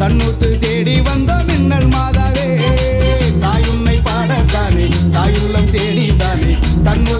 தன்னூத்து தேடி வந்த மின்னல் மாதாவே. தாயுன்னை பாடத்தானே தாயுள்ளம் தேடித்தானே. தானே தன்னு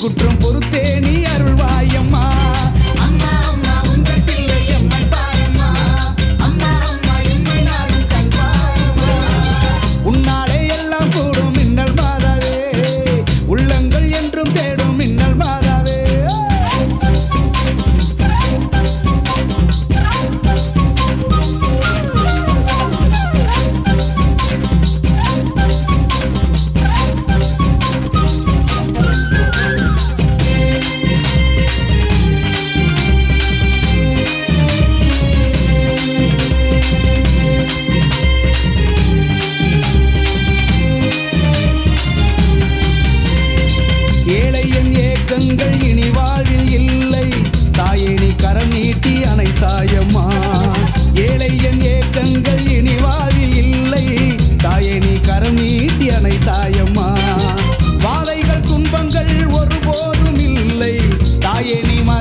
குற்றம் பொறுத்தே நீ அருள்வாயம்மா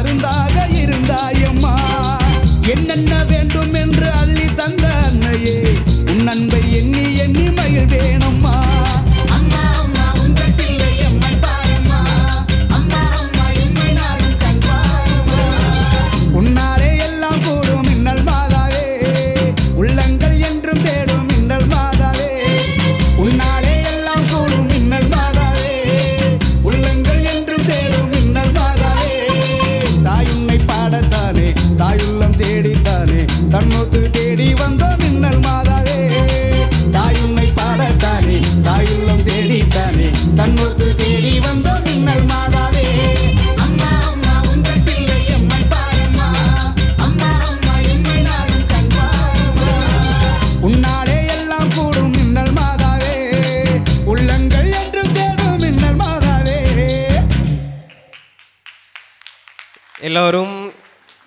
linda தன்னொத்து தேடி வந்தோம் நீங்கள் மாதாவே. உன்னாலே எல்லாம் கூடும் மின்னல் மாதாவே. உள்ளங்கள் என்று தேடும் மின்னல் மாதாவே. எல்லோரும்